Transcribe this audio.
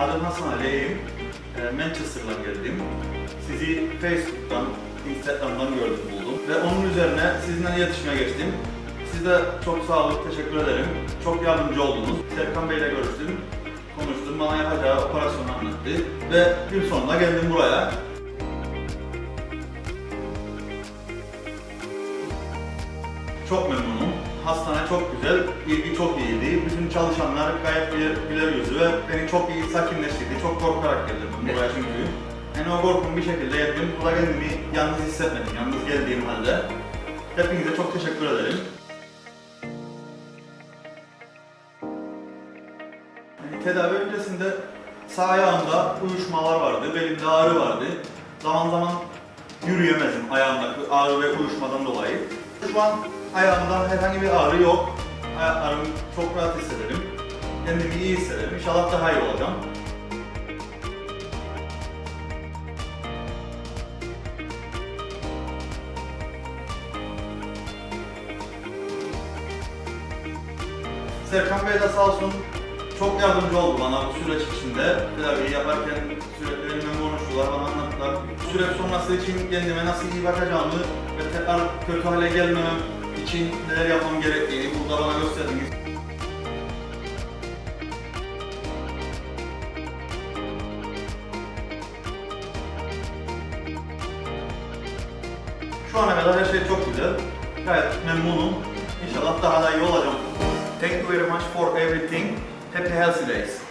Adım Hasan Ali'yim. Ee, Manchester'dan geldim. Sizi Facebook'tan, Instagram'dan gördüm buldum. Ve onun üzerine sizinle iletişime geçtim. Siz de çok sağ olun, teşekkür ederim. Çok yardımcı oldunuz. Serkan Bey'le görüştüm, konuştum, bana yapacağı operasyonu anlattı. Ve gün sonunda geldim buraya. Çok memnunum. Hastane çok güzel, ilgi çok iyiydi. Bütün çalışanlar gayet güler, güler yüzü ve beni çok iyi sakinleştirdi. Çok korkarak geldim buraya çünkü. Yani o korkum bir şekilde yendim. Burada kendimi yalnız hissetmedim, yalnız geldiğim halde. Hepinize çok teşekkür ederim. Yani tedavi öncesinde sağ ayağımda uyuşmalar vardı, belimde ağrı vardı. Zaman zaman yürüyemezdim ayağımdaki ağrı ve uyuşmadan dolayı. Şu an ayağımda herhangi bir ağrı yok. Ayaklarımı çok rahat hissederim. Kendimi iyi hissederim. İnşallah daha iyi olacağım. Serkan Bey de sağ olsun çok yardımcı oldu bana bu süreç içinde. Tedaviyi yaparken sürekli Süreç sonrası için kendime nasıl iyi bakacağımı ve tekrar kötü hale gelmemem için neler yapmam gerektiğini burada bana gösterdiniz. Şu ana kadar her şey çok güzel. Gayet memnunum. İnşallah daha da iyi olacağım. Thank you very much for everything. Happy healthy days.